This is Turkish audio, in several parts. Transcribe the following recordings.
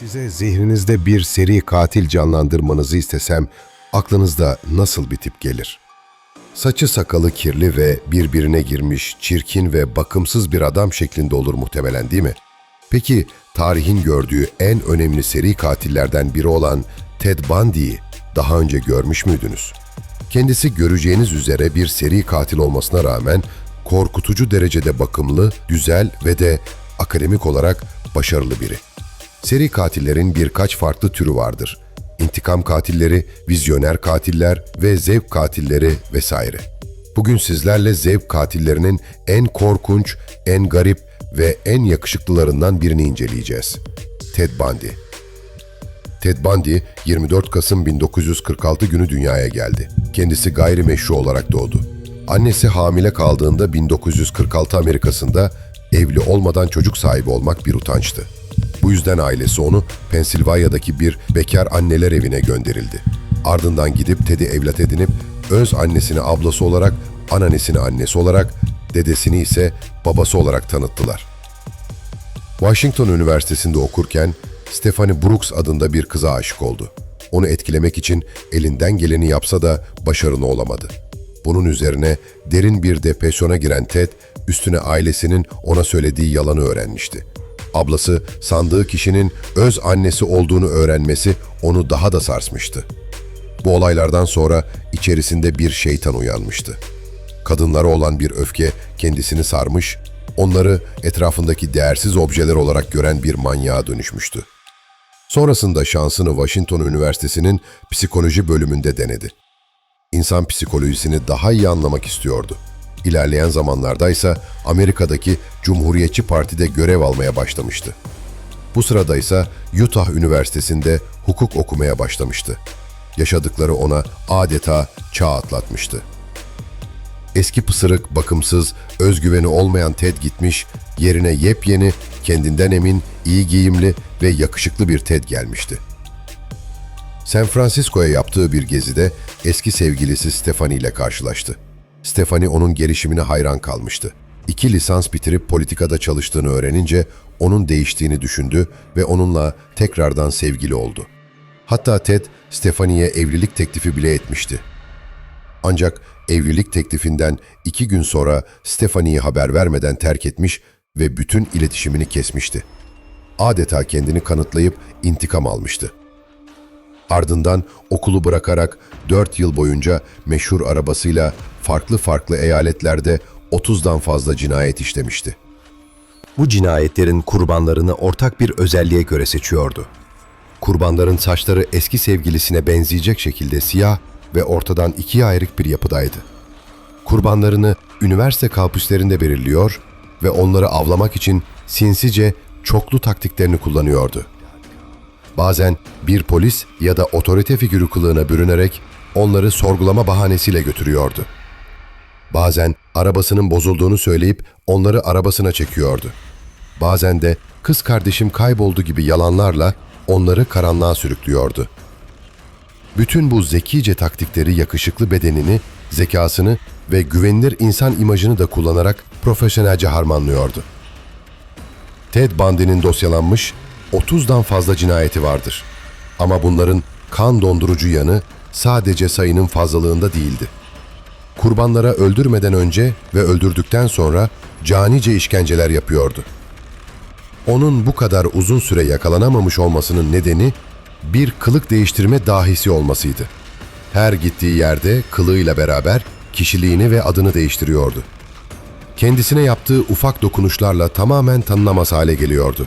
Size zihninizde bir seri katil canlandırmanızı istesem aklınızda nasıl bir tip gelir? Saçı sakalı kirli ve birbirine girmiş, çirkin ve bakımsız bir adam şeklinde olur muhtemelen değil mi? Peki tarihin gördüğü en önemli seri katillerden biri olan Ted Bundy'yi daha önce görmüş müydünüz? Kendisi göreceğiniz üzere bir seri katil olmasına rağmen korkutucu derecede bakımlı, güzel ve de akademik olarak başarılı biri. Seri katillerin birkaç farklı türü vardır. İntikam katilleri, vizyoner katiller ve zevk katilleri vesaire. Bugün sizlerle zevk katillerinin en korkunç, en garip ve en yakışıklılarından birini inceleyeceğiz. Ted Bundy. Ted Bundy 24 Kasım 1946 günü dünyaya geldi. Kendisi gayrimeşru olarak doğdu. Annesi hamile kaldığında 1946 Amerika'sında evli olmadan çocuk sahibi olmak bir utançtı. Bu yüzden ailesi onu Pensilvanya'daki bir bekar anneler evine gönderildi. Ardından gidip Ted'i evlat edinip öz annesini ablası olarak, anneannesini annesi olarak, dedesini ise babası olarak tanıttılar. Washington Üniversitesi'nde okurken Stephanie Brooks adında bir kıza aşık oldu. Onu etkilemek için elinden geleni yapsa da başarılı olamadı. Bunun üzerine derin bir depresyona giren Ted, üstüne ailesinin ona söylediği yalanı öğrenmişti. Ablası sandığı kişinin öz annesi olduğunu öğrenmesi onu daha da sarsmıştı. Bu olaylardan sonra içerisinde bir şeytan uyanmıştı. Kadınlara olan bir öfke kendisini sarmış, onları etrafındaki değersiz objeler olarak gören bir manyağa dönüşmüştü. Sonrasında şansını Washington Üniversitesi'nin psikoloji bölümünde denedi. İnsan psikolojisini daha iyi anlamak istiyordu. İlerleyen zamanlarda ise Amerika'daki Cumhuriyetçi Parti'de görev almaya başlamıştı. Bu sırada ise Utah Üniversitesi'nde hukuk okumaya başlamıştı. Yaşadıkları ona adeta çağ atlatmıştı. Eski pısırık, bakımsız, özgüveni olmayan Ted gitmiş, yerine yepyeni, kendinden emin, iyi giyimli ve yakışıklı bir Ted gelmişti. San Francisco'ya yaptığı bir gezide eski sevgilisi Stephanie ile karşılaştı. Stephanie onun gelişimine hayran kalmıştı. İki lisans bitirip politikada çalıştığını öğrenince onun değiştiğini düşündü ve onunla tekrardan sevgili oldu. Hatta Ted, Stephanie'ye evlilik teklifi bile etmişti. Ancak evlilik teklifinden iki gün sonra Stephanie'ye haber vermeden terk etmiş ve bütün iletişimini kesmişti. Adeta kendini kanıtlayıp intikam almıştı. Ardından okulu bırakarak 4 yıl boyunca meşhur arabasıyla farklı farklı eyaletlerde 30'dan fazla cinayet işlemişti. Bu cinayetlerin kurbanlarını ortak bir özelliğe göre seçiyordu. Kurbanların saçları eski sevgilisine benzeyecek şekilde siyah ve ortadan ikiye ayrık bir yapıdaydı. Kurbanlarını üniversite kampüslerinde belirliyor ve onları avlamak için sinsice çoklu taktiklerini kullanıyordu. Bazen bir polis ya da otorite figürü kılığına bürünerek onları sorgulama bahanesiyle götürüyordu. Bazen arabasının bozulduğunu söyleyip onları arabasına çekiyordu. Bazen de kız kardeşim kayboldu gibi yalanlarla onları karanlığa sürüklüyordu. Bütün bu zekice taktikleri yakışıklı bedenini, zekasını ve güvenilir insan imajını da kullanarak profesyonelce harmanlıyordu. Ted Bundy'nin dosyalanmış 30'dan fazla cinayeti vardır. Ama bunların kan dondurucu yanı sadece sayının fazlalığında değildi. Kurbanlara öldürmeden önce ve öldürdükten sonra canice işkenceler yapıyordu. Onun bu kadar uzun süre yakalanamamış olmasının nedeni bir kılık değiştirme dahisi olmasıydı. Her gittiği yerde kılığıyla beraber kişiliğini ve adını değiştiriyordu. Kendisine yaptığı ufak dokunuşlarla tamamen tanınamaz hale geliyordu.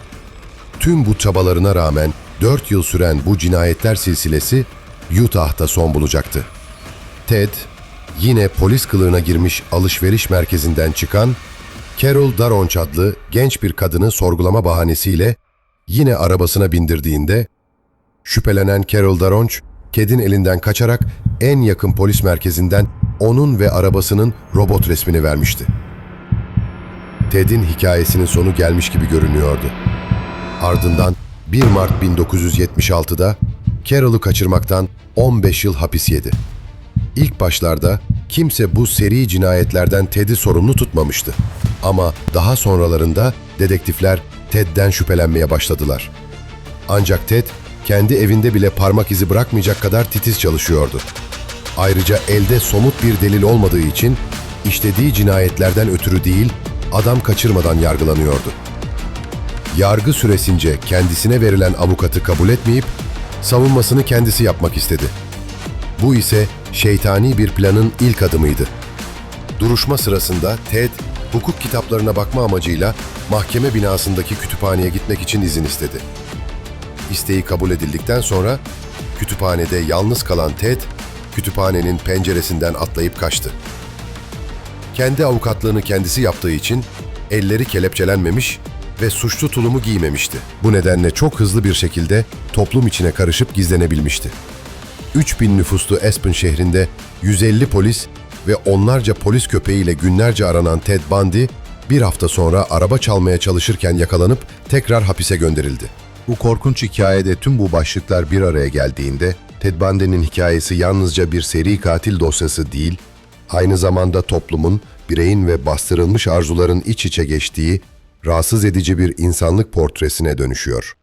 Tüm bu çabalarına rağmen 4 yıl süren bu cinayetler silsilesi Utah'ta son bulacaktı. Ted, yine polis kılığına girmiş alışveriş merkezinden çıkan Carol Daronch adlı genç bir kadını sorgulama bahanesiyle yine arabasına bindirdiğinde şüphelenen Carol Daronch, Ted'in elinden kaçarak en yakın polis merkezinden onun ve arabasının robot resmini vermişti. Ted'in hikayesinin sonu gelmiş gibi görünüyordu. Ardından 1 Mart 1976'da Carol'u kaçırmaktan 15 yıl hapis yedi. İlk başlarda kimse bu seri cinayetlerden Ted'i sorumlu tutmamıştı. Ama daha sonralarında dedektifler Ted'den şüphelenmeye başladılar. Ancak Ted kendi evinde bile parmak izi bırakmayacak kadar titiz çalışıyordu. Ayrıca elde somut bir delil olmadığı için işlediği cinayetlerden ötürü değil, adam kaçırmadan yargılanıyordu. Yargı süresince kendisine verilen avukatı kabul etmeyip savunmasını kendisi yapmak istedi. Bu ise şeytani bir planın ilk adımıydı. Duruşma sırasında Ted, hukuk kitaplarına bakma amacıyla mahkeme binasındaki kütüphaneye gitmek için izin istedi. İsteği kabul edildikten sonra kütüphanede yalnız kalan Ted, kütüphanenin penceresinden atlayıp kaçtı. Kendi avukatlığını kendisi yaptığı için elleri kelepçelenmemiş ve suçlu tulumu giymemişti. Bu nedenle çok hızlı bir şekilde toplum içine karışıp gizlenebilmişti. 3000 nüfuslu Aspen şehrinde 150 polis ve onlarca polis köpeğiyle günlerce aranan Ted Bundy, bir hafta sonra araba çalmaya çalışırken yakalanıp tekrar hapise gönderildi. Bu korkunç hikayede tüm bu başlıklar bir araya geldiğinde, Ted Bundy'nin hikayesi yalnızca bir seri katil dosyası değil, aynı zamanda toplumun, bireyin ve bastırılmış arzuların iç içe geçtiği, rahatsız edici bir insanlık portresine dönüşüyor.